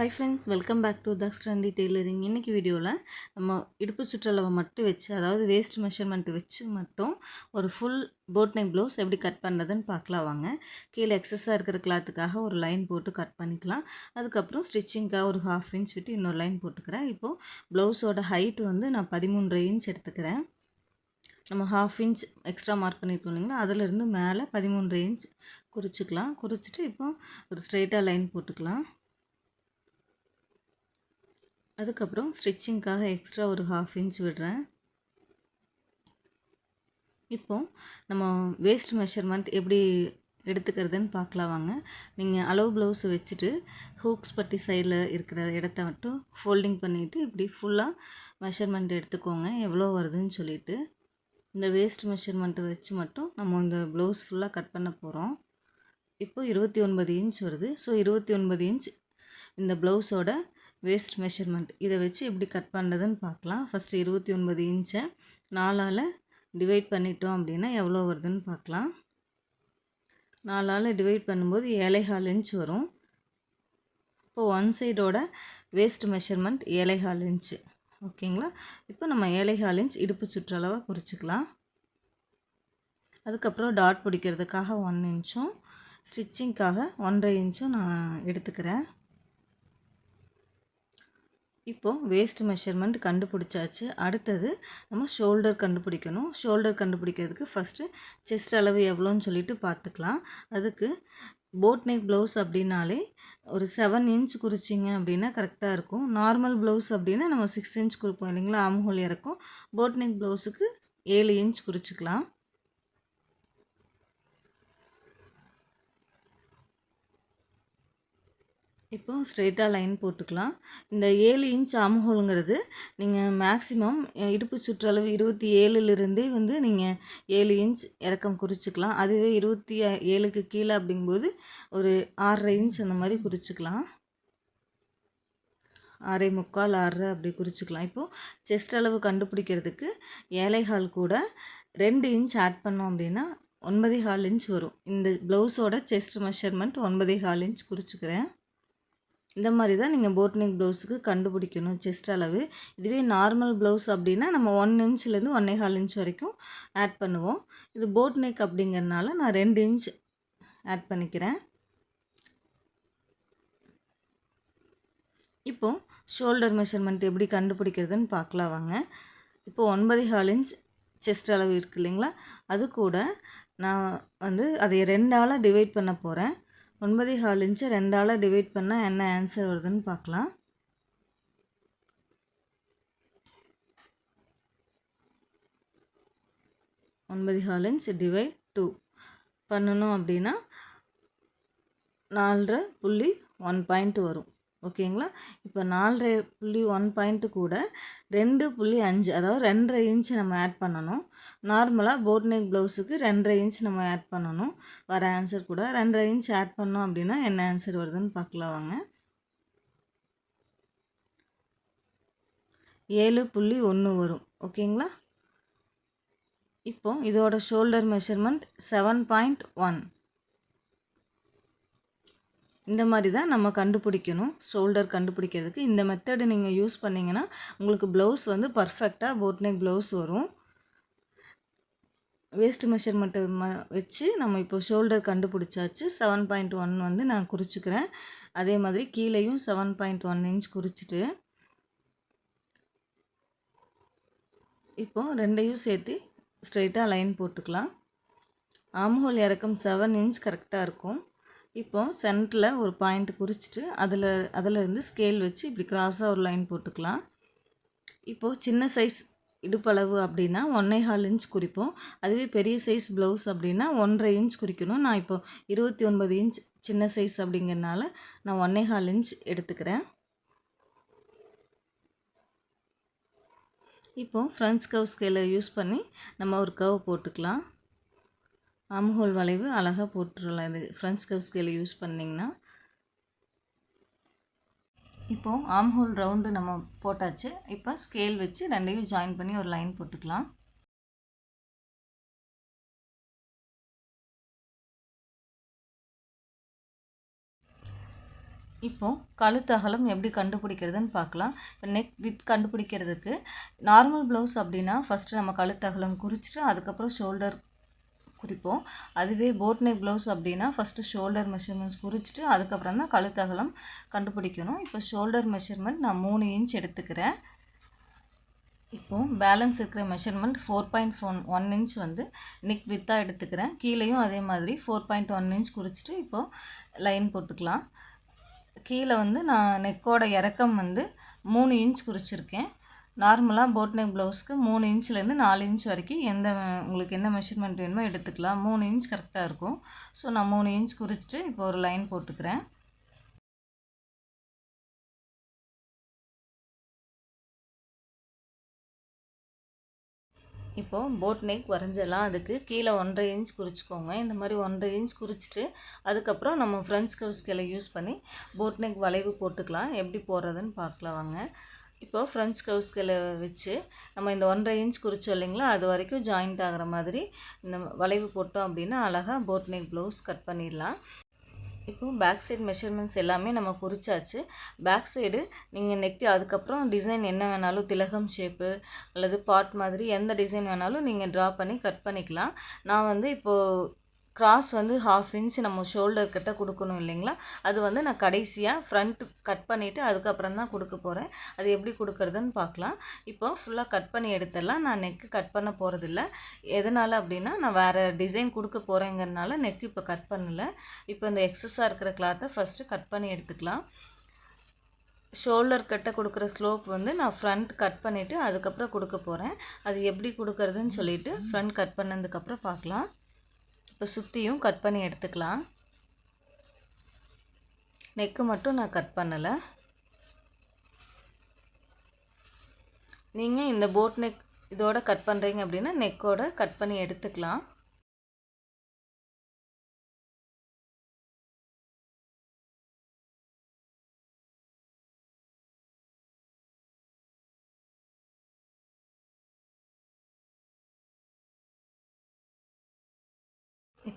Hi friends welcome back to Thaks trendy tailoring இன்றைக்கி வீடியோவில் நம்ம இடுப்பு சுற்றளவை மட்டும் வச்சு அதாவது வேஸ்ட் மெஷர்மெண்ட் வச்சு மட்டும் ஒரு full boat neck blouse cut cut பண்ணுறதுன்னு பார்க்கலாம் வாங்க. கீழே எக்ஸஸாக இருக்கிற கிளாத்துக்காக ஒரு லைன் போட்டு கட் பண்ணிக்கலாம். அதுக்கப்புறம் ஸ்டிச்சிங்க்காக ஒரு ஹாஃப் இன்ச் விட்டு இன்னொரு லைன் போட்டுக்கிறேன். இப்போது ப்ளவுஸோட ஹைட் வந்து நான் பதிமூன்றரை இன்ச் எடுத்துக்கிறேன். நம்ம ஹாஃப் இன்ச் எக்ஸ்ட்ரா மார்க் பண்ணியிருக்கோம் இல்லைங்களா? அதிலிருந்து மேலே பதிமூன்றரை இன்ச் குறிச்சிக்கலாம். குறிச்சிட்டு இப்போ ஒரு ஸ்ட்ரெயிட்டாக லைன் போட்டுக்கலாம். அதுக்கப்புறம் ஸ்டிச்சிங்க்காக எக்ஸ்ட்ரா ஒரு ஹாஃப் இன்ச் விடுறேன். இப்போது நம்ம வேஸ்ட் மெஷர்மெண்ட் எப்படி எடுத்துக்கிறதுன்னு பார்க்கலாம் வாங்க. நீங்கள் அளவு ப்ளவுஸ் வச்சுட்டு ஹூக்ஸ் பட்டி சைடில் இருக்கிற இடத்த மட்டும் ஃபோல்டிங் பண்ணிவிட்டு இப்படி ஃபுல்லாக மெஷர்மெண்ட் எடுத்துக்கோங்க. எவ்வளோ வருதுன்னு சொல்லிட்டு. இந்த வேஸ்ட் மெஷர்மெண்ட்டை வச்சு மட்டும் நம்ம இந்த ப்ளவுஸ் ஃபுல்லாக கட் பண்ண போகிறோம் இப்போ இருபத்தி ஒன்பது இன்ச் வருது. ஸோ இருபத்தி ஒன்பது இன்ச் இந்த ப்ளவுஸோட வேஸ்ட் மெஷர்மெண்ட் இதை வச்சு எப்படி கட் பண்ணுறதுன்னு பார்க்கலாம். ஃபஸ்ட்டு இருபத்தி ஒன்பது இன்ச்சை நாலால் டிவைட் பண்ணிட்டோம் அப்படின்னா எவ்வளோ வருதுன்னு பார்க்கலாம். நாலால் டிவைட் பண்ணும்போது ஏழைகால் இன்ச் வரும். இப்போ ஒன் சைடோட வேஸ்ட் மெஷர்மெண்ட் ஏழைகால் இன்ச்சு ஓகேங்களா? இப்போ நம்ம ஏழைகால் இன்ச் இடுப்பு சுற்றளவாக குறிச்சிக்கலாம். அதுக்கப்புறம் டாட் பிடிக்கிறதுக்காக ஒன் இன்ச்சும் ஸ்டிச்சிங்க்காக ஒன்றரை இன்ச்சும் நான் எடுத்துக்கிறேன். இப்போது வேஸ்ட் மெஷர்மெண்ட் கண்டுபிடிச்சாச்சு. அடுத்தது நம்ம ஷோல்டர் கண்டுபிடிக்கணும். ஷோல்டர் கண்டுபிடிக்கிறதுக்கு ஃபஸ்ட்டு செஸ்ட் அளவு எவ்வளோன்னு சொல்லிட்டு பார்த்துக்கலாம். அதுக்கு போட் நெக் ப்ளவுஸ் அப்படின்னாலே ஒரு செவன் இன்ச் குறிச்சிங்க அப்படின்னா கரெக்டாக இருக்கும். நார்மல் ப்ளவுஸ் அப்படின்னா நம்ம சிக்ஸ் இன்ச் குறிப்போம் இல்லைங்களா? ஆம்ஹோல் இறக்கும். போட் நெக் ப்ளவுஸுக்கு ஏழு இன்ச் குறிச்சிக்கலாம். இப்போ ஸ்ட்ரெயிட்டாக லைன் போட்டுக்கலாம். இந்த ஏழு இன்ச் ஆமுகோலுங்கிறது நீங்கள் மேக்ஸிமம் இடுப்பு சுற்றளவு இருபத்தி ஏழுலேருந்தே வந்து நீங்கள் ஏழு இன்ச் இறக்கம் குறிச்சிக்கலாம். அதுவே இருபத்தி ஏழுக்கு கீழே அப்படிங்கும்போது ஒரு ஆறரை இன்ச் அந்த மாதிரி குறிச்சிக்கலாம். ஆறே முக்கால் ஆறு அப்படி குறிச்சிக்கலாம். இப்போது செஸ்ட் அளவு கண்டுபிடிக்கிறதுக்கு ஏழைகால் கூட ரெண்டு இன்ச் ஆட் பண்ணோம் அப்படின்னா ஒன்பதே கால் இன்ச் வரும். இந்த ப்ளவுஸோட செஸ்ட் மெஷர்மெண்ட் ஒன்பதே கால் இன்ச் குறிச்சிக்கிறேன். இந்த மாதிரி தான் நீங்கள் போட் நெக் ப்ளவுஸுக்கு கண்டுபிடிக்கணும் செஸ்ட் அளவு. இதுவே நார்மல் ப்ளவுஸ் அப்படின்னா நம்ம ஒன் இன்ச்லேருந்து ஒன்னே ஹால் இன்ச் வரைக்கும் ஆட் பண்ணுவோம். இது போட் நெக் அப்படிங்கிறனால நான் ரெண்டு இன்ச் ஆட் பண்ணிக்கிறேன். இப்போது ஷோல்டர் மெஷர்மெண்ட் எப்படி கண்டுபிடிக்கிறதுன்னு பார்க்கலாம் வாங்க. இப்போ ஒன்பது ஹால் இன்ச் செஸ்ட் அளவு இருக்குது இல்லைங்களா? அது கூட நான் வந்து அதை ரெண்டால் டிவைட் பண்ண போகிறேன் ஒன்பதே ஹால் இன்ச்சு ரெண்டால் டிவைட் பண்ணால் என்ன ஆன்சர் வருதுன்னு பார்க்கலாம். ஒன்பது ஹால் இன்ச் டிவைட் டூ பண்ணணும் அப்படின்னா நாலரை புள்ளி ஒன் பாயிண்ட் வரும். ஓகேங்களா? இப்போ நாலரை புள்ளி ஒன் பாயிண்ட்டு கூட ரெண்டு புள்ளி அஞ்சு அதாவது ரெண்டரை இன்ச் நம்ம ஆட் பண்ணணும். நார்மலாக போட் நெக் ப்ளவுஸுக்கு ரெண்டரை இன்ச் நம்ம ஆட் பண்ணணும். வர ஆன்சர் கூட ரெண்டரை இன்ச் ஆட் பண்ணோம் அப்படின்னா என்ன ஆன்சர் வருதுன்னு பார்க்கலாம் வாங்க. ஏழு புள்ளி ஒன்று வரும். ஓகேங்களா? இப்போ இதோட shoulder measurement seven point one இந்த மாதிரி தான் நம்ம கண்டுபிடிக்கணும். ஷோல்டர் கண்டுபிடிக்கிறதுக்கு. இந்த மெத்தடு நீங்கள் யூஸ் பண்ணிங்கன்னா உங்களுக்கு ப்ளவுஸ் வந்து பர்ஃபெக்டாக போட் நெக் ப்ளவுஸ் வரும். வேஸ்ட் மெஷர்மெண்ட்டு ம வச்சு நம்ம இப்போ ஷோல்டர் கண்டுபிடிச்சாச்சு. செவன் பாயிண்ட் ஒன் வந்து நான் குறிச்சிக்கிறேன். அதே மாதிரி கீழேயும் செவன் பாயிண்ட் ஒன் இன்ச் குறிச்சிட்டு இப்போ ரெண்டையும் சேர்த்து ஸ்ட்ரைட்டாக லைன் போட்டுக்கலாம். ஆம்ஹோல் இறக்கம் செவன் இன்ச் கரெக்டாக இருக்கும். இப்போது சென்டரில் ஒரு பாயிண்ட் குறிச்சிட்டு அதில் அதிலேருந்து ஸ்கேல் வச்சு இப்படி கிராஸாக ஒரு லைன் போட்டுக்கலாம். இப்போது சின்ன சைஸ் இடுப்பளவு அப்படின்னா ஒன்றே ஹால் இன்ச் குறிப்போம். அதுவே பெரிய சைஸ் ப்ளவுஸ் அப்படின்னா ஒன்றரை இன்ச் குறிக்கணும். நான் இப்போ இருபத்தி ஒன்பது இன்ச் சின்ன சைஸ் அப்படிங்கிறனால நான் ஒன்றே ஹால் இன்ச் எடுத்துக்கிறேன். இப்போது ஃப்ரெண்ட்ஸ் கவ் ஸ்கேலை யூஸ் பண்ணி நம்ம ஒரு கவ் போட்டுக்கலாம். ஆம்ஹோல் வளைவு அழகாக போட்டுடலாம் இது ஃப்ரெண்ட்ஸ் கவ் ஸ்கேல் யூஸ் பண்ணிங்கன்னா. இப்போது ஆம்ஹோல் ரவுண்டு நம்ம போட்டாச்சு. இப்போ ஸ்கேல் வச்சு ரெண்டையும் ஜாயின் பண்ணி ஒரு லைன் போட்டுக்கலாம். இப்போது கழுத்து அகலம் எப்படி கண்டுபிடிக்கிறதுன்னு பார்க்கலாம். இப்போ நெக் வித் கண்டுபிடிக்கிறதுக்கு நார்மல் ப்ளவுஸ் அப்படின்னா ஃபஸ்ட்டு நம்ம கழுத்து அகலம் குறிச்சிட்டு அதுக்கப்புறம் ஷோல்டர் குறிப்போம் அதுவே போட் நெக் ப்ளவுஸ் அப்படின்னா ஃபஸ்ட்டு ஷோல்டர் மெஷர்மெண்ட்ஸ் குறிச்சிட்டு அதுக்கப்புறம் தான் கழுத்தகலம் கண்டுபிடிக்கணும். இப்போ ஷோல்டர் மெஷர்மெண்ட் நான் மூணு இன்ச் எடுத்துக்கிறேன். இப்போது பேலன்ஸ் இருக்கிற measurement four point phone one inch வந்து நிக் வித்தாக எடுத்துக்கிறேன். கீழேயும் அதே மாதிரி ஃபோர் பாயிண்ட் ஒன் இன்ச் குறிச்சிட்டு இப்போது லைன் போட்டுக்கலாம். கீழே வந்து நான் நெக்கோட இறக்கம் வந்து மூணு இன்ச் குறிச்சிருக்கேன். நார்மலாக போட் நெக் ப்ளவுஸ்க்கு மூணு இன்ச்லேருந்து நாலு இன்ச் வரைக்கும் எந்த உங்களுக்கு என்ன மெஷர்மெண்ட் வேணுமோ எடுத்துக்கலாம். மூணு இன்ச் கரெக்டாக இருக்கும். ஸோ நான் மூணு இன்ச் குறிச்சிட்டு இப்போ ஒரு லைன் போட்டுக்கிறேன். இப்போது போட் நெக் வரைஞ்சலாம். அதுக்கு கீழே ஒன்றரை இன்ச் குறிச்சிக்கோங்க. இந்த மாதிரி ஒன்றரை இன்ச் குறிச்சிட்டு அதுக்கப்புறம் நம்ம ஃப்ரெண்ட்ஸ் கவ் யூஸ் பண்ணி போட் நெக் வளைவு போட்டுக்கலாம். எப்படி போடுறதுன்னு பார்க்கலாம் வாங்க. இப்போ ஃப்ரெண்ட்ஸ் கவுஸ்களை வச்சு நம்ம இந்த ஒன்றரை இன்ச் குறிச்சோம் இல்லைங்களா? அது வரைக்கும் ஜாயிண்ட் ஆகிற மாதிரி இந்த வளைவு போட்டோம் அப்படின்னா அழகாக போட் நெக் ப்ளவுஸ் கட் பண்ணிடலாம். இப்போது பேக் சைடு மெஷர்மெண்ட்ஸ் எல்லாமே நம்ம குறிச்சாச்சு. பேக் சைடு நீங்கள் நெக்கு அதுக்கப்புறம் டிசைன் என்ன வேணாலும் திலகம் ஷேப்பு அல்லது பாட் மாதிரி எந்த டிசைன் வேணாலும் நீங்கள் ட்ரா பண்ணி கட் பண்ணிக்கலாம். நான் வந்து இப்போது கிராஸ் வந்து ஹாஃப் இன்ச் நம்ம ஷோல்டர் கிட்ட கொடுக்கணும் இல்லைங்களா? அது வந்து நான் கடைசியாக ஃப்ரண்ட் கட் பண்ணிவிட்டு அதுக்கப்புறம் தான் கொடுக்க போகிறேன் அது எப்படி கொடுக்குறதுன்னு பார்க்கலாம். இப்போ ஃபுல்லாக கட் பண்ணி எடுத்துடலாம். நான் நெக்கு கட் பண்ண போகிறதில்ல எதனால் அப்படின்னா நான் வேறு டிசைன் கொடுக்க போகிறேங்கிறனால நெக்கு இப்போ கட் பண்ணலை. இப்போ இந்த எக்ஸஸாக இருக்கிற கிளாத்தை ஃபஸ்ட்டு கட் பண்ணி எடுத்துக்கலாம். ஷோல்டர் கட்ட கொடுக்குற ஸ்லோப் வந்து நான் ஃப்ரண்ட் கட் பண்ணிவிட்டு அதுக்கப்புறம் கொடுக்க போகிறேன் அது எப்படி கொடுக்குறதுன்னு சொல்லிவிட்டு ஃப்ரண்ட் கட் பண்ணதுக்கப்புறம் பார்க்கலாம். இப்போ சுற்றியும் கட் பண்ணி எடுத்துக்கலாம். நெக்கு மட்டும் நான் கட் பண்ணலை. நீங்கள் இந்த போட் நெக் இதோட கட் பண்ணுறீங்க அப்படின்னா நெக்கோட கட் பண்ணி எடுத்துக்கலாம்.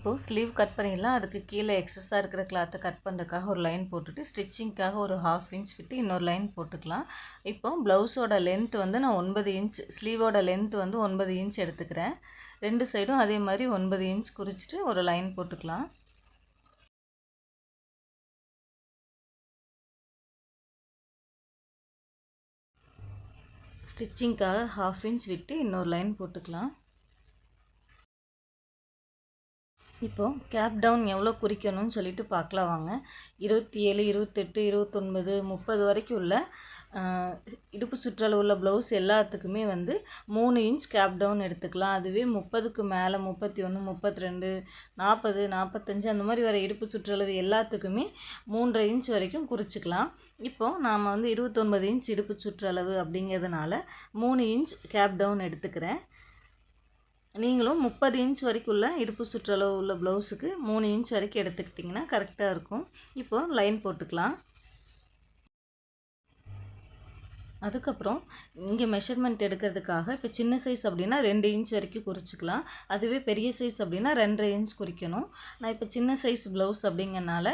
இப்போது ஸ்லீவ் கட் பண்ணிடலாம். அதுக்கு கீழே எக்ஸஸாக இருக்கிற கிளாத்தை கட் பண்ணுறதுக்காக ஒரு லைன் போட்டுட்டு ஸ்டிச்சிங்க்காக ஒரு ஹாஃப் இன்ச் விட்டு இன்னொரு லைன் போட்டுக்கலாம். இப்போ ப்ளவுஸோட லென்த் வந்து நான் ஒன்பது இன்ச் ஸ்லீவோட லென்த் வந்து ஒன்பது இன்ச் எடுத்துக்கிறேன். ரெண்டு சைடும் அதே மாதிரி ஒன்பது இன்ச் குறிச்சிட்டு ஒரு லைன் போட்டுக்கலாம். ஸ்டிச்சிங்க்காக ஹாஃப் இன்ச் விட்டு இன்னொரு லைன் போட்டுக்கலாம். இப்போது கேப் டவுன் எவ்வளோ குறிக்கணும்னு சொல்லிட்டு பார்க்கலாம் வாங்க. இருபத்தி ஏழு இருபத்தெட்டு இருபத்தொன்பது முப்பது வரைக்கும் உள்ள இடுப்பு சுற்றளவு உள்ள ப்ளவுஸ் எல்லாத்துக்குமே வந்து மூணு இன்ச் கேப் டவுன் எடுத்துக்கலாம். அதுவே முப்பதுக்கு மேலே முப்பத்தி ஒன்று முப்பத்தி ரெண்டு நாற்பது நாற்பத்தஞ்சு அந்த மாதிரி வர இடுப்பு சுற்றளவு எல்லாத்துக்குமே மூன்றரை இன்ச் வரைக்கும் குறிச்சிக்கலாம். இப்போது நாம் வந்து இருபத்தொன்பது இன்ச் இடுப்பு சுற்றளவு அப்படிங்கிறதுனால மூணு இன்ச் கேப் டவுன் எடுத்துக்கிறேன். நீங்களும் முப்பது இன்ச் வரைக்குள்ள இடுப்பு சுற்றளவு உள்ள ப்ளவுஸுக்கு மூணு இன்ச் வரைக்கும் எடுத்துக்கிட்டிங்கன்னா கரெக்டாக இருக்கும். இப்போது லைன் போட்டுக்கலாம். அதுக்கப்புறம் இங்கே மெஷர்மெண்ட் எடுக்கிறதுக்காக இப்போ சின்ன சைஸ் அப்படின்னா ரெண்டு இன்ச் வரைக்கும் குறிச்சிக்கலாம். அதுவே பெரிய சைஸ் அப்படின்னா ரெண்டரை இன்ச் குறிக்கணும். நான் இப்போ சின்ன சைஸ் ப்ளவுஸ் அப்படிங்கிறனால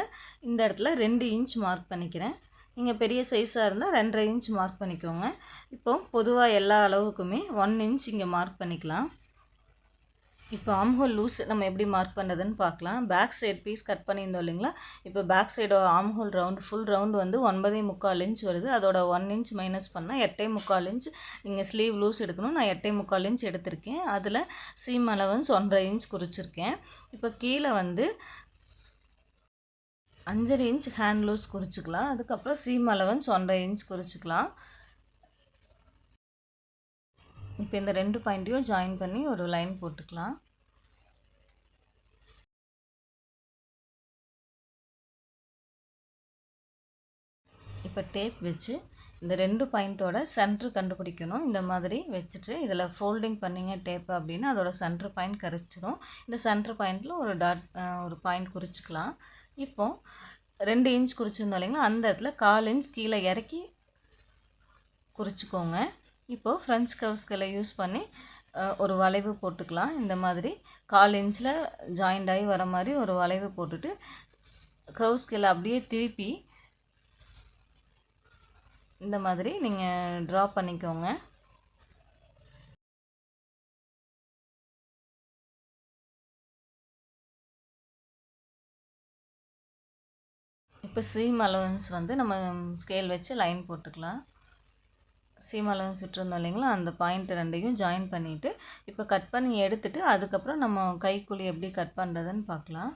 இந்த இடத்துல ரெண்டு இன்ச் மார்க் பண்ணிக்கிறேன். நீங்கள் பெரிய சைஸாக இருந்தால் ரெண்டரை இன்ச் மார்க் பண்ணிக்கோங்க. இப்போ பொதுவாக எல்லா அளவுக்குமே ஒன் இன்ச் இங்கே மார்க் பண்ணிக்கலாம். இப்போ ஆம்ஹோல் லூஸ் நம்ம எப்படி மார்க் பண்ணுறதுன்னு பார்க்கலாம். பேக் சைடு பீஸ் கட் பண்ணியிருந்தோம் இல்லைங்களா? இப்போ பேக் சைடோட ஆம்ஹோல் ரவுண்டு ஃபுல் ரவுண்ட் வந்து ஒன்பதே முக்கால் இன்ச் வருது. அதோட ஒன் இன்ச் மைனஸ் பண்ணால் எட்டே முக்கால் இன்ச் நீங்கள் ஸ்லீவ் லூஸ் எடுக்கணும். நான் எட்டே முக்கால் இன்ச் எடுத்திருக்கேன். அதில் சீம் அலவன்ஸ் ஒன்றரை இன்ச் குறிச்சிருக்கேன். இப்போ கீழே வந்து அஞ்சரை இன்ச் ஹேண்ட் லூஸ் குறிச்சிக்கலாம். அதுக்கப்புறம் சீம் அலவன்ஸ் ஒன்றரை இன்ச் குறிச்சிக்கலாம். இப்போ இந்த ரெண்டு பாயிண்ட்டையும் ஜாயின் பண்ணி ஒரு லைன் போட்டுக்கலாம். இப்போ டேப் வச்சு இந்த ரெண்டு பாயிண்ட்டோட சென்ட்ரு கண்டுபிடிக்கணும். இந்த மாதிரி வச்சுட்டு இதில் ஃபோல்டிங் பண்ணிங்க டேப்பு அப்படின்னா அதோட சென்ட்ரு பாயிண்ட் கரைச்சிடும் இந்த சென்ட்ரு பாயிண்ட்டில் ஒரு டாட் ஒரு பாயிண்ட் குறிச்சிக்கலாம். இப்போது ரெண்டு இன்ச் குறிச்சிருந்தோம் இல்லைங்களா? அந்த இடத்துல கால் இன்ச் கீழே இறக்கி குறிச்சிக்கோங்க. இப்போது ஃப்ரெஞ்ச் கவ்ஸ்களை யூஸ் பண்ணி ஒரு வளைவு போட்டுக்கலாம். இந்த மாதிரி கால் இன்ச்சில் ஜாயிண்ட் ஆகி வர மாதிரி ஒரு வளைவு போட்டுட்டு கவுஸ்களை அப்படியே திருப்பி இந்த மாதிரி நீங்கள் ட்ரா பண்ணிக்கோங்க. இப்போ சீம் அலவன்ஸ் வந்து நம்ம ஸ்கேல் வச்சு லைன் போட்டுக்கலாம். சீம் அலவன்ஸ் இல்லைங்களா? அந்த பாயிண்ட் ரெண்டையும் ஜாயின் பண்ணிவிட்டு இப்போ கட் பண்ணி எடுத்துட்டு அதுக்கப்புறம் நம்ம கைக்குழி எப்படி கட் பண்ணுறதுன்னு பார்க்கலாம்.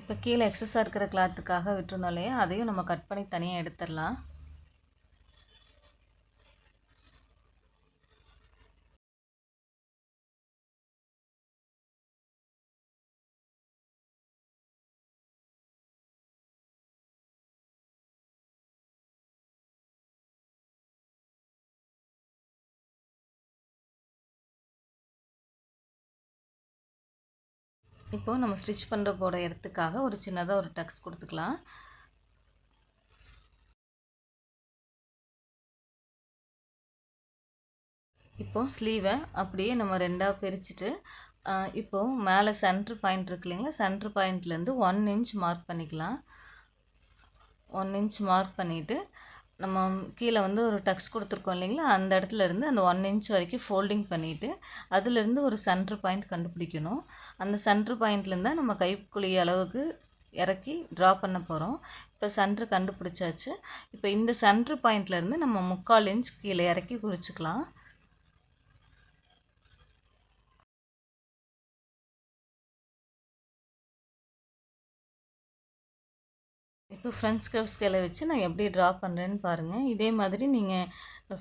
இப்போ கீழே எக்ஸஸாக இருக்கிற கிளாத்துக்காக விட்டுருந்தோம் இல்லையா? அதையும் நம்ம கட் பண்ணி தனியாக எடுத்துடலாம். இப்போது நம்ம ஸ்டிச் பண்ணுற போகிற இடத்துக்காக ஒரு சின்னதாக ஒரு டக்ஸ் கொடுத்துக்கலாம். இப்போது ஸ்லீவை அப்படியே நம்ம ரெண்டாக பிரிச்சுட்டு இப்போது மேலே சென்ட்ரு பாயிண்ட் இருக்கு இல்லைங்களா? சென்ட்ரு பாயிண்ட்லேருந்து ஒன் இன்ச் மார்க் பண்ணிக்கலாம். ஒன் இன்ச் மார்க் பண்ணிவிட்டு நம்ம கீழே வந்து ஒரு டக்ஸ் கொடுத்துருக்கோம் இல்லைங்களா? அந்த இடத்துல இருந்து அந்த ஒன் இன்ச் வரைக்கும் ஃபோல்டிங் பண்ணிவிட்டு அதுலேருந்து ஒரு சென்ட்ரு பாயிண்ட் கண்டுபிடிக்கணும். அந்த சென்ட்ரு பாயிண்ட்லேருந்து தான் நம்ம கைக்குழி அளவுக்கு இறக்கி ட்ரா பண்ண போகிறோம் இப்போ சென்ட்ரு கண்டுபிடிச்சாச்சு. இப்போ இந்த சென்ட்ரு பாயிண்ட்லேருந்து நம்ம முக்கால் இன்ச் கீழே இறக்கி குறிச்சிக்கலாம். இப்போ ஃப்ரெண்ட்ஸ் கவ் ஸ்கேலை வச்சு நான் எப்படி ட்ரா பண்ணுறேன்னு பாருங்கள் இதே மாதிரி நீங்கள்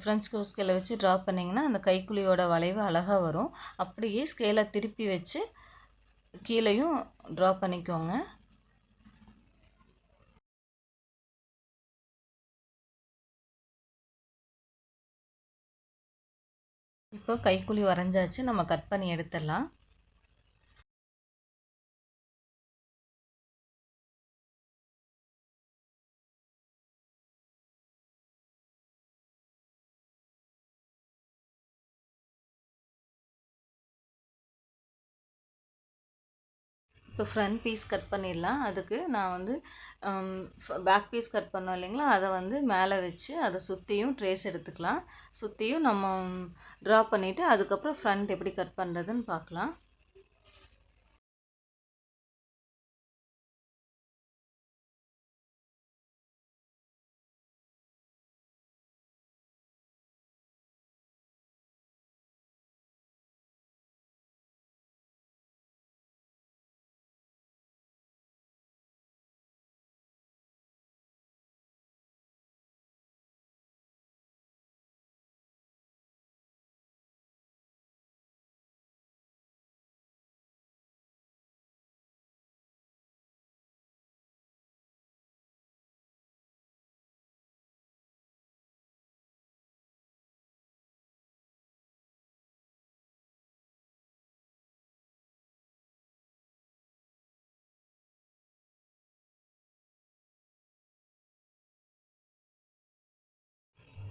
ஃப்ரெண்ட்ஸ் கவ் ஸ்கேலை வச்சு ட்ரா பண்ணிங்கன்னா அந்த கைக்குழியோட வளைவு அழகாக வரும். அப்படியே ஸ்கேலை திருப்பி வச்சு கீழேயும் ட்ரா பண்ணிக்கோங்க. இப்போ கைக்குழி வரைஞ்சாச்சு. நம்ம கட் பண்ணி எடுத்துடலாம். இப்போ ஃப்ரண்ட் பீஸ் கட் பண்ணிடலாம். அதுக்கு நான் வந்து பேக் பீஸ் கட் பண்ணோம் இல்லைங்களா? அதை வந்து மேலே வச்சு அதை சுற்றியும் ட்ரேஸ் எடுத்துக்கலாம். சுற்றியும் நம்ம um, ட்ரா பண்ணிவிட்டு அதுக்கப்புறம் ஃப்ரண்ட் எப்படி கட் பண்ணுறதுன்னு பார்க்கலாம்.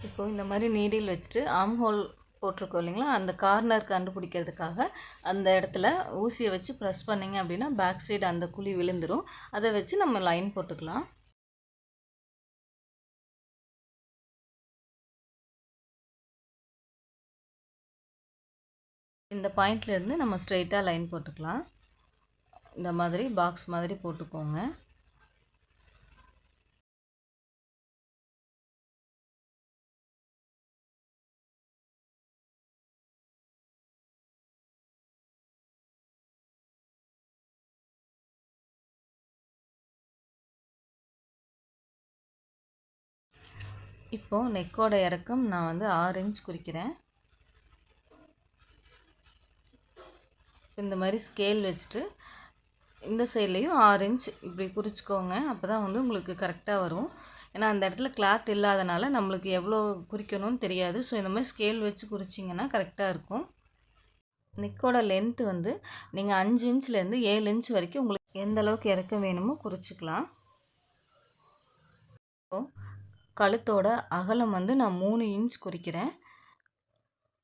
இப்போது இந்த மாதிரி நீடில் வச்சுட்டு ஆம் ஹோல் போட்டிருக்கோம் இல்லைங்களா? அந்த கார்னர் கண்டுபிடிக்கிறதுக்காக அந்த இடத்துல ஊசியை வச்சு ப்ரெஸ் பண்ணிங்க அப்படின்னா பேக் சைடு அந்த குழி விழுந்துடும் அதை வச்சு நம்ம லைன் போட்டுக்கலாம். இந்த பாயிண்ட்லேருந்து நம்ம ஸ்ட்ரெயிட்டாக லைன் போட்டுக்கலாம். இந்த மாதிரி பாக்ஸ் மாதிரி போட்டுக்கோங்க. இப்போது நெக்கோட இறக்கம் நான் வந்து ஆறு இன்ச் குறிக்கிறேன். இந்த மாதிரி ஸ்கேல் வச்சுட்டு இந்த சைட்லேயும் ஆறு இன்ச் இப்படி குறிச்சிக்கோங்க. அப்போ தான் வந்து உங்களுக்கு கரெக்டாக வரும். ஏன்னா அந்த இடத்துல கிளாத் இல்லாதனால நம்மளுக்கு எவ்வளோ குறிக்கணும்னு தெரியாது. ஸோ இந்த மாதிரி ஸ்கேல் வச்சு குறிச்சிங்கன்னா கரெக்டாக இருக்கும். நெக்கோட லென்த்து வந்து நீங்கள் அஞ்சு இன்ச்லேருந்து ஏழு இன்ச் வரைக்கும் உங்களுக்கு எந்த அளவுக்கு இறக்க வேணுமோ குறிச்சிக்கலாம். கழுத்தோட அகலம் வந்து நான் மூணு இன்ச் குறிக்கிறேன்.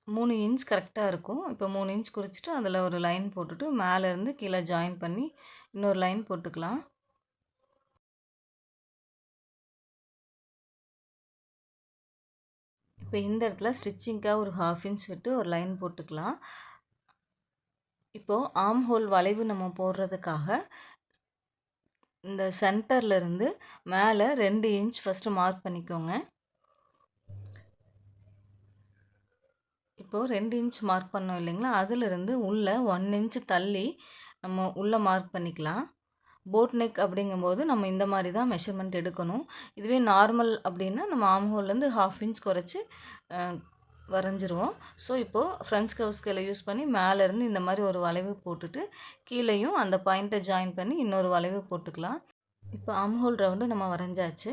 மூணு இன்ச் கரெக்டாக இருக்கும். இப்போ மூணு இன்ச் குறிச்சிட்டு அதில் ஒரு லைன் போட்டுட்டு மேலேருந்து கீழே ஜாயின் பண்ணி இன்னொரு லைன் போட்டுக்கலாம். இப்போ இந்த இடத்துல ஸ்டிச்சிங்க்காக ஒரு ஹாஃப் இன்ச் விட்டு ஒரு லைன் போட்டுக்கலாம். இப்போது ஆம் ஹோல் வளைவு நம்ம போடுறதுக்காக இந்த சென்டர்லேருந்து மேலே ரெண்டு இன்ச் ஃபஸ்ட்டு மார்க் பண்ணிக்கோங்க. இப்போது ரெண்டு இன்ச் மார்க் பண்ணோம் இல்லைங்களா? அதிலிருந்து உள்ளே ஒன் இன்ச் தள்ளி நம்ம உள்ளே மார்க் பண்ணிக்கலாம். போட் நெக் அப்படிங்கும்போது நம்ம இந்த மாதிரி தான் மெஷர்மெண்ட் எடுக்கணும். இதுவே நார்மல் அப்படின்னா நம்ம ஆம்ஹோல்லேருந்து ஹாஃப் இன்ச் குறைச்சி வரைஞ்சிரும் ஸோ இப்போது ஃப்ரெண்ட்ஸ் கவ் ஸ்கேலை யூஸ் பண்ணி மேலேருந்து இந்த மாதிரி ஒரு வளைவு போட்டுட்டு கீழேயும் அந்த பாயிண்ட்டை ஜாயின் பண்ணி இன்னொரு வளைவு போட்டுக்கலாம். இப்போ ஆம்ஹோல் ரவுண்டு நம்ம வரைஞ்சாச்சு.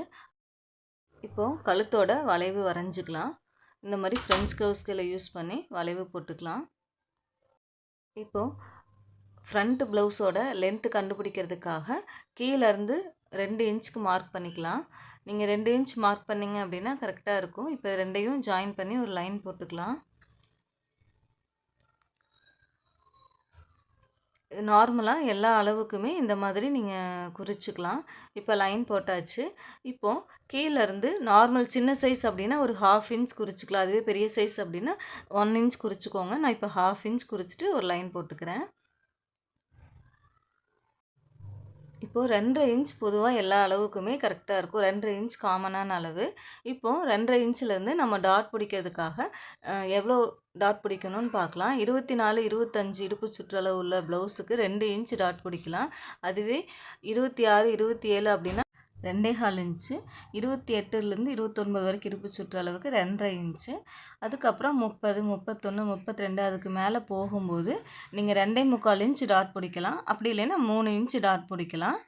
இப்போது கழுத்தோட வளைவு வரைஞ்சிக்கலாம். இந்த மாதிரி ஃப்ரெண்ட்ஸ் கவ் ஸ்கேலை யூஸ் பண்ணி வளைவு போட்டுக்கலாம். இப்போது ஃப்ரண்ட் ப்ளவுஸோட லென்த்து கண்டுபிடிக்கிறதுக்காக கீழேருந்து ரெண்டு இன்ச்சுக்கு மார்க் பண்ணிக்கலாம். நீங்கள் ரெண்டு இன்ச் மார்க் பண்ணிங்க அப்படின்னா கரெக்டாக இருக்கும். இப்போ ரெண்டையும் ஜாயின் பண்ணி ஒரு லைன் போட்டுக்கலாம். நார்மலாக எல்லா அளவுக்குமே இந்த மாதிரி நீங்கள் குறிச்சிக்கலாம். இப்போ லைன் போட்டாச்சு. இப்போது கீழேருந்து நார்மல் சின்ன சைஸ் அப்படின்னா ஒரு ஹாஃப் இன்ச் குறிச்சிக்கலாம். அதுவே பெரிய சைஸ் அப்படின்னா ஒன் இன்ச் குறிச்சிக்கோங்க. நான் இப்போ ஹாஃப் இன்ச் குறிச்சிட்டு ஒரு லைன் போட்டுக்கிறேன். இப்போது ரெண்டரை இன்ச் பொதுவாக எல்லா அளவுக்குமே கரெக்டாக இருக்கும். ரெண்டரை இன்ச் காமனான அளவு. இப்போது ரெண்டரை இன்ச்சிலேருந்து நம்ம டாட் பிடிக்கிறதுக்காக எவ்வளோ டாட் பிடிக்கணும்னு பார்க்கலாம். இருபத்தி நாலு இருபத்தஞ்சி இடுப்பு சுற்றளவு உள்ள ப்ளவுஸுக்கு ரெண்டு இன்ச் டாட் பிடிக்கலாம். அதுவே இருபத்தி ஆறு இருபத்தி ஏழு அப்படின்னா ரெண்டே கால் இன்ச்சு. இருபத்தி எட்டுலேருந்து இருபத்தொன்பது வரைக்கும் இருப்பு சுற்றளவுக்கு ரெண்டரை இன்ச்சு. அதுக்கப்புறம் முப்பது முப்பத்தொன்று முப்பத்தி ரெண்டு அதுக்கு மேலே போகும்போது நீங்கள் ரெண்டே முக்கால் இன்ச்சு டாட் பிடிக்கலாம். அப்படி இல்லைன்னா மூணு இன்ச்சு டாட் பிடிக்கலாம்.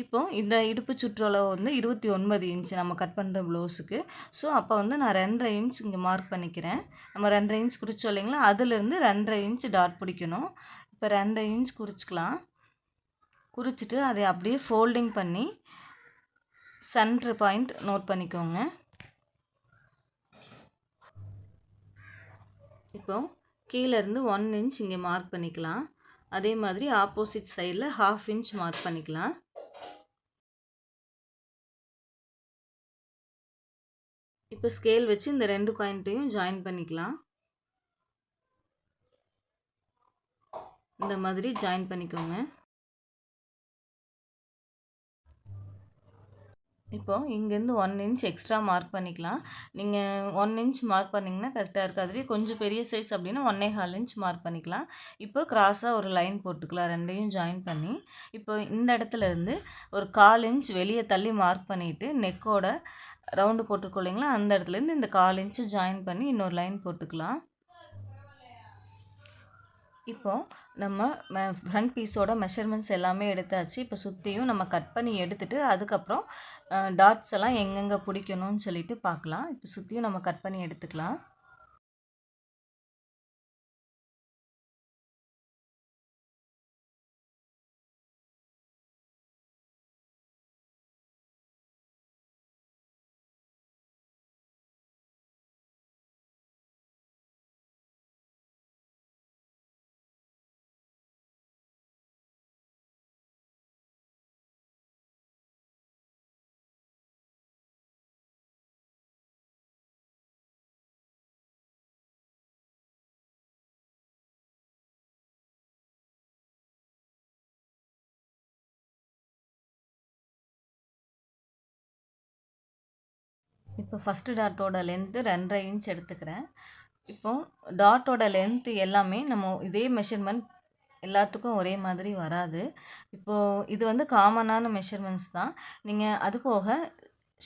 இப்போ இந்த இடுப்பு சுற்றளவு வந்து இருபத்தி ஒன்பது இன்ச்சு நம்ம கட் பண்ணுற ப்ளவுஸுக்கு. ஸோ அப்போ வந்து நான் ரெண்டரை இன்ச் இங்கே மார்க் பண்ணிக்கிறேன். நம்ம ரெண்டரை இன்ச் குறிச்சோம் இல்லைங்களா? அதுலேருந்து ரெண்டரை இன்ச் டாட் பிடிக்கணும். இப்போ ரெண்டரை இன்ச் குறிச்சிக்கலாம். குறிச்சிட்டு அதை அப்படியே ஃபோல்டிங் பண்ணி சென்ட்ரு பாயிண்ட் நோட் பண்ணிக்கோங்க. இப்போ கீழேருந்து ஒன் இன்ச் இங்கே மார்க் பண்ணிக்கலாம். அதே மாதிரி ஆப்போசிட் சைடில் ஹாஃப் இன்ச் மார்க் பண்ணிக்கலாம். இப்போ ஸ்கேல் வச்சு இந்த ரெண்டு பாயிண்ட்டையும் ஜாயின் பண்ணிக்கலாம். இந்த மாதிரி ஜாயின் பண்ணிக்கோங்க. இப்போது இங்கேருந்து ஒன் இன்ச் எக்ஸ்ட்ரா மார்க் பண்ணிக்கலாம். நீங்கள் ஒன் இன்ச் மார்க் பண்ணிங்கன்னா கரெக்டாக இருக்குது அதுவே கொஞ்சம் பெரிய சைஸ் அப்படின்னா ஒன்னே ஹால் இன்ச் மார்க் பண்ணிக்கலாம். இப்போ கிராஸாக ஒரு லைன் போட்டுக்கலாம். ரெண்டையும் ஜாயின் பண்ணி. இப்போ இந்த இடத்துல இருந்து ஒரு கால் இன்ச் வெளியே தள்ளி மார்க் பண்ணிவிட்டு நெக்கோட ரவுண்டு போட்டுக்கொள்ளிங்களா அந்த இடத்துலேருந்து இந்த கால் இன்ச்சு ஜாயின் பண்ணி இன்னொரு லைன் போட்டுக்கலாம். இப்போது நம்ம ஃப்ரண்ட் பீஸோட மெஷர்மெண்ட்ஸ் எல்லாமே எடுத்தாச்சு. இப்போ சுற்றியும் நம்ம கட் பண்ணி எடுத்துகிட்டு அதுக்கப்புறம் டாட்ஸ் எல்லாம் எங்கெங்கே பிடிக்கணும்னு சொல்லிட்டு பார்க்கலாம். இப்போ சுற்றியும் நம்ம கட் பண்ணி எடுத்துக்கலாம். இப்போ ஃபஸ்ட்டு டாட்டோட லென்த்து ரெண்டரை இன்ச் எடுத்துக்கிறேன். இப்போது டாட்டோட லென்த்து எல்லாமே நம்ம இதே மெஷர்மெண்ட் எல்லாத்துக்கும் ஒரே மாதிரி வராது. இப்போது இது வந்து காமனான மெஷர்மெண்ட்ஸ் தான். நீங்கள் அது போக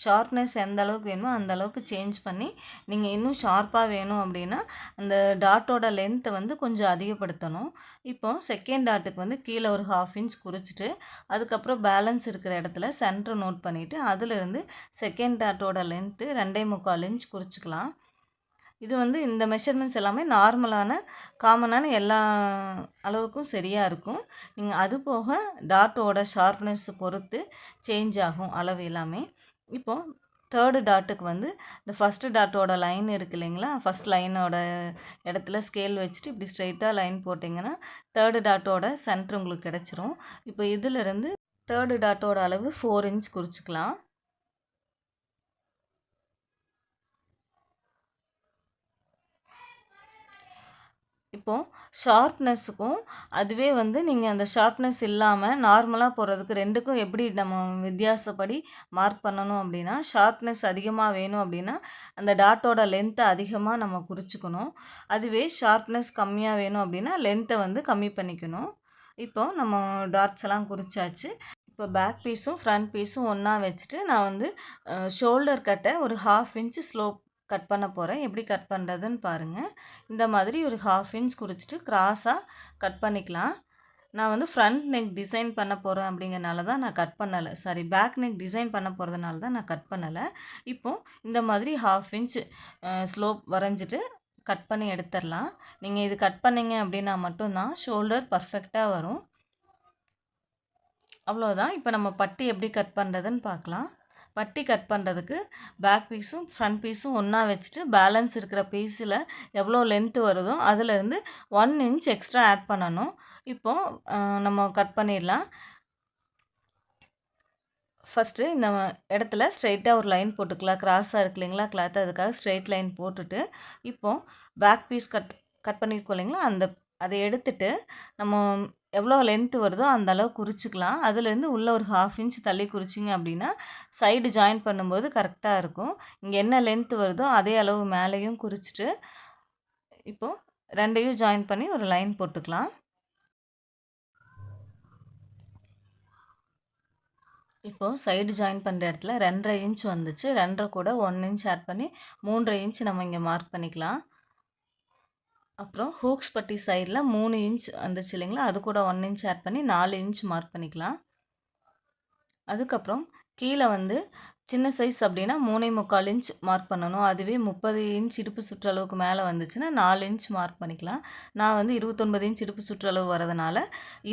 ஷார்ப்னஸ் எந்த அளவுக்கு வேணுமோ அந்த அளவுக்கு சேஞ்ச் பண்ணி நீங்கள் இன்னும் ஷார்ப்பாக வேணும் அப்படின்னா அந்த டாட்டோட லென்த்தை வந்து கொஞ்சம் அதிகப்படுத்தணும். இப்போ செகண்ட் டாட்டுக்கு வந்து கீழே ஒரு ஹாஃப் இன்ச் குறிச்சிட்டு அதுக்கப்புறம் பேலன்ஸ் இருக்கிற இடத்துல சென்டர் நோட் பண்ணிவிட்டு அதிலிருந்து செகண்ட் டாட்டோட லென்த்து ரெண்டே முக்கால் இன்ச் குறிச்சிக்கலாம். இது வந்து இந்த மெஷர்மெண்ட்ஸ் எல்லாமே நார்மலான காமனான எல்லா அளவுக்கும் சரியாக இருக்கும். நீங்கள் அது போக டாட்டோட ஷார்ப்னஸ் பொறுத்து சேஞ்ச் ஆகும் அளவு எல்லாமே. இப்போது தேர்டு டாட்டுக்கு வந்து இந்த ஃபஸ்ட்டு டாட்டோட லைன் இருக்குது இல்லைங்களா? ஃபஸ்ட் லைனோட இடத்துல ஸ்கேல் வச்சுட்டு இப்படி ஸ்ட்ரைட்டாக லைன் போட்டிங்கன்னா தேர்டு டாட்டோட சென்டர் உங்களுக்கு கிடச்சிரும். இப்போ இதிலிருந்து தேர்டு டாட்டோட அளவு ஃபோர் இன்ச் குறிச்சிக்கலாம். இப்போது ஷார்ப்னஸுக்கும் அதுவே வந்து நீங்கள் அந்த ஷார்ப்னஸ் இல்லாமல் நார்மலாக போகிறதுக்கு ரெண்டுக்கும் எப்படி நம்ம வித்தியாசப்படி மார்க் பண்ணணும் அப்படின்னா ஷார்ப்னஸ் அதிகமாக வேணும் அப்படின்னா அந்த டாட்டோட லென்த்தை அதிகமாக நம்ம குறிச்சிக்கணும். அதுவே ஷார்ப்னஸ் கம்மியாக வேணும் அப்படின்னா லென்த்தை வந்து கம்மி பண்ணிக்கணும். இப்போ நம்ம டாட்ஸ் எல்லாம் குறிச்சாச்சு. இப்போ பேக் பீஸும் ஃப்ரண்ட் பீஸும் ஒன்றா வச்சுட்டு நான் வந்து ஷோல்டர் கட்டை ஒரு ஹாஃப் இன்ச்சு ஸ்லோப் கட் பண்ண போகிறேன் எப்படி கட் பண்ணுறதுன்னு பாருங்கள் இந்த மாதிரி ஒரு ஹாஃப் இன்ச் குறிச்சிட்டு க்ராஸாக கட் பண்ணிக்கலாம். நான் வந்து ஃப்ரண்ட் நெக் டிசைன் பண்ண போகிறேன் அப்படிங்கிறனால தான் நான் கட் பண்ணலை. சாரி பேக் நெக் டிசைன் பண்ண போகிறதுனால தான் நான் கட் பண்ணலை. இப்போது இந்த மாதிரி ஹாஃப் இன்ச் ஸ்லோப் வரைஞ்சிட்டு கட் பண்ணி எடுத்துடலாம். நீங்கள் இது கட் பண்ணிங்க அப்படின்னா மட்டும்தான் ஷோல்டர் பர்ஃபெக்டாக வரும். அவ்வளோதான் இப்போ நம்ம பட்டி எப்படி கட் பண்ணுறதுன்னு பார்க்கலாம். பட்டி கட் பண்ணுறதுக்கு பேக் பீஸும் ஃப்ரண்ட் பீஸும் ஒன்றா வச்சுட்டு பேலன்ஸ் இருக்கிற பீஸில் எவ்வளோ லென்த்து வருதோ அதிலேருந்து ஒன் இன்ச் எக்ஸ்ட்ரா ஆட் பண்ணணும். இப்போது நம்ம கட் பண்ணிடலாம். ஃபஸ்ட்டு இந்த இடத்துல ஸ்ட்ரைட்டாக ஒரு லைன் போட்டுக்கலாம். க்ராஸாக இருக்கு இல்லைங்களா? கிளாத் அதுக்காக ஸ்ட்ரைட் லைன் போட்டுட்டு இப்போது பேக் பீஸ் கட் கட் பண்ணியிருக்கோம் இல்லைங்களா? அந்த அதை எடுத்துட்டு நம்ம எவ்வளோ லென்த்து வருதோ அந்த அளவு குறிச்சிக்கலாம். அதுலேருந்து உள்ளே ஒரு ஹாஃப் இன்ச் தள்ளி குறிச்சிங்க அப்படின்னா சைடு ஜாயின் பண்ணும்போது கரெக்டாக இருக்கும். இங்கே என்ன லென்த்து வருதோ அதே அளவு மேலேயும் குறிச்சிட்டு இப்போது ரெண்டையும் ஜாயின் பண்ணி ஒரு லைன் போட்டுக்கலாம். இப்போது சைடு ஜாயின் பண்ணுற இடத்துல ரெண்டரை இன்ச் வந்துச்சு. ரெண்டரை கூட ஒன் இன்ச் ஆட் பண்ணி மூன்றரை இன்ச் நம்ம இங்கே மார்க் பண்ணிக்கலாம். அப்புறம் ஹூக்ஸ் பட்டி சைடில் மூணு இன்ச் வந்துச்சு இல்லைங்களா? அது கூட ஒன் இன்ச் ஆட் பண்ணி நாலு இன்ச் மார்க் பண்ணிக்கலாம். அதுக்கப்புறம் கீழே வந்து சின்ன சைஸ் அப்படின்னா மூணே முக்கால் இன்ச் மார்க் பண்ணணும். அதுவே முப்பது இன்ச் இடுப்பு சுற்றளவுக்கு மேலே வந்துச்சுன்னா நாலு இன்ச் மார்க் பண்ணிக்கலாம். நான் வந்து இருபத்தொன்பது இன்ச் இடுப்பு சுற்றளவு வரதுனால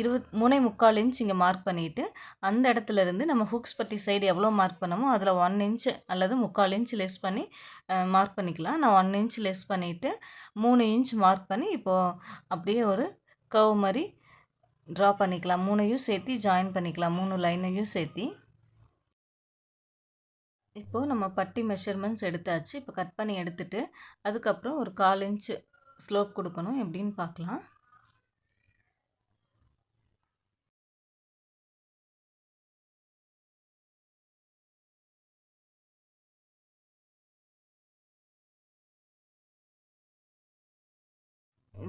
இருபத் மூணே முக்கால் இன்ச் இங்கே மார்க் பண்ணிவிட்டு அந்த இடத்துல இருந்து நம்ம ஹுக்ஸ் பட்டி சைடு எவ்வளோ மார்க் பண்ணமோ அதில் ஒன் இன்ச் அல்லது முக்கால் இன்ச் லெஸ் பண்ணி மார்க் பண்ணிக்கலாம். நான் ஒன் இன்ச் லெஸ் பண்ணிவிட்டு மூணு இன்ச் மார்க் பண்ணி இப்போது அப்படியே ஒரு கவ் மாதிரி ட்ரா பண்ணிக்கலாம். மூணையும் சேர்த்தி ஜாயின் பண்ணிக்கலாம். மூணு லைனையும் சேர்த்து. இப்போது நம்ம பட்டி மெஷர்மெண்ட்ஸ் எடுத்தாச்சு. இப்போ கட் பண்ணி எடுத்துட்டு அதுக்கப்புறம் ஒரு கால் இன்ச்சு ஸ்லோப் கொடுக்கணும். எப்படின்னு பார்க்கலாம்.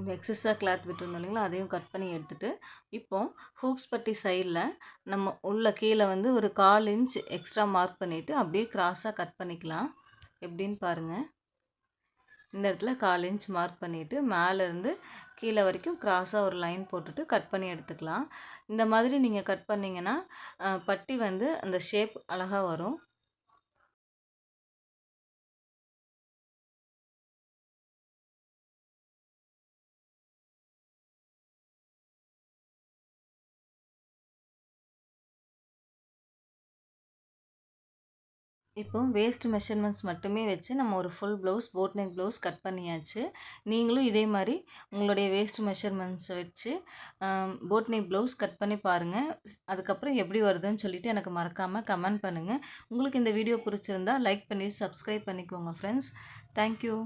இந்த எக்ஸஸாக கிளாத் விட்டுருந்தோம் இல்லைங்களா? அதையும் கட் பண்ணி எடுத்துகிட்டு இப்போது ஹூக்ஸ் பட்டி சைடில் நம்ம உள்ள கீழே வந்து ஒரு கால் இன்ச் எக்ஸ்ட்ரா மார்க் பண்ணிவிட்டு அப்படியே க்ராஸாக கட் பண்ணிக்கலாம். எப்படின்னு பாருங்கள் இந்த இடத்துல கால் இன்ச் மார்க் பண்ணிவிட்டு மேலேருந்து கீழே வரைக்கும் க்ராஸாக ஒரு லைன் போட்டுட்டு கட் பண்ணி எடுத்துக்கலாம். இந்த மாதிரி நீங்கள் கட் பண்ணிங்கன்னா பட்டி வந்து அந்த ஷேப் அழகாக வரும். இப்போ வேஸ்ட் மெஷர்மெண்ட்ஸ் மட்டுமே வச்சு நம்ம ஒரு full blouse boat neck blouse cut பண்ணியாச்சு. நீங்களும் இதே மாதிரி உங்களுடைய வேஸ்ட் மெஷர்மெண்ட்ஸை வச்சு போட் நெக் ப்ளவுஸ் கட் பண்ணி பாருங்கள் அதுக்கப்புறம் எப்படி வருதுன்னு சொல்லிவிட்டு எனக்கு மறக்காமல் கமெண்ட் பண்ணுங்கள் உங்களுக்கு இந்த வீடியோ பிடிச்சிருந்தா லைக் பண்ணி சப்ஸ்கிரைப் பண்ணிக்கோங்க ஃப்ரெண்ட்ஸ் தேங்க்யூ